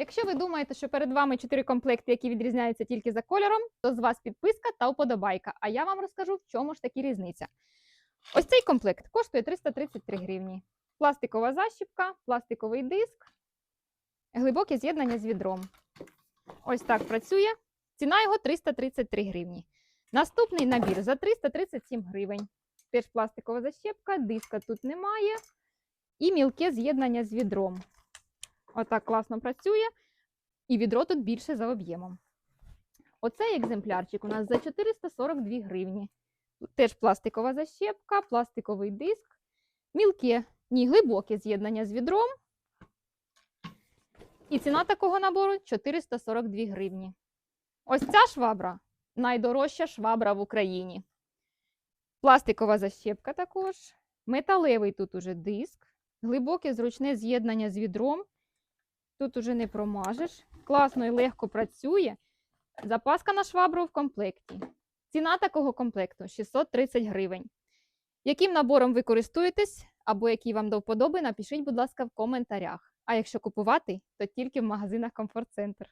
Якщо ви думаєте, що перед вами 4 комплекти, які відрізняються тільки за кольором, то з вас підписка та вподобайка. А я вам розкажу, в чому ж такі різниця. Ось цей комплект коштує 333 гривні. Пластикова защіпка, пластиковий диск, глибоке з'єднання з відром. Ось так працює. Ціна його 333 гривні. Наступний набір за 337 гривень. Теж пластикова защепка, диска тут немає. І мілке з'єднання з відром. Отак класно працює. І відро тут більше за об'ємом. Оцей екземплярчик у нас за 442 гривні. Теж пластикова защепка, пластиковий диск, мілке, ні, глибоке з'єднання з відром. І ціна такого набору 442 гривні. Ось ця швабра найдорожча швабра в Україні. Пластикова защепка також, металевий тут уже диск, глибоке зручне з'єднання з відром. Тут уже не промажеш. Класно і легко працює. Запаска на швабру в комплекті. Ціна такого комплекту 630 гривень. Яким набором ви користуєтесь або який вам до вподоби, напишіть, будь ласка, в коментарях. А якщо купувати, то тільки в магазинах Комфорт Центр.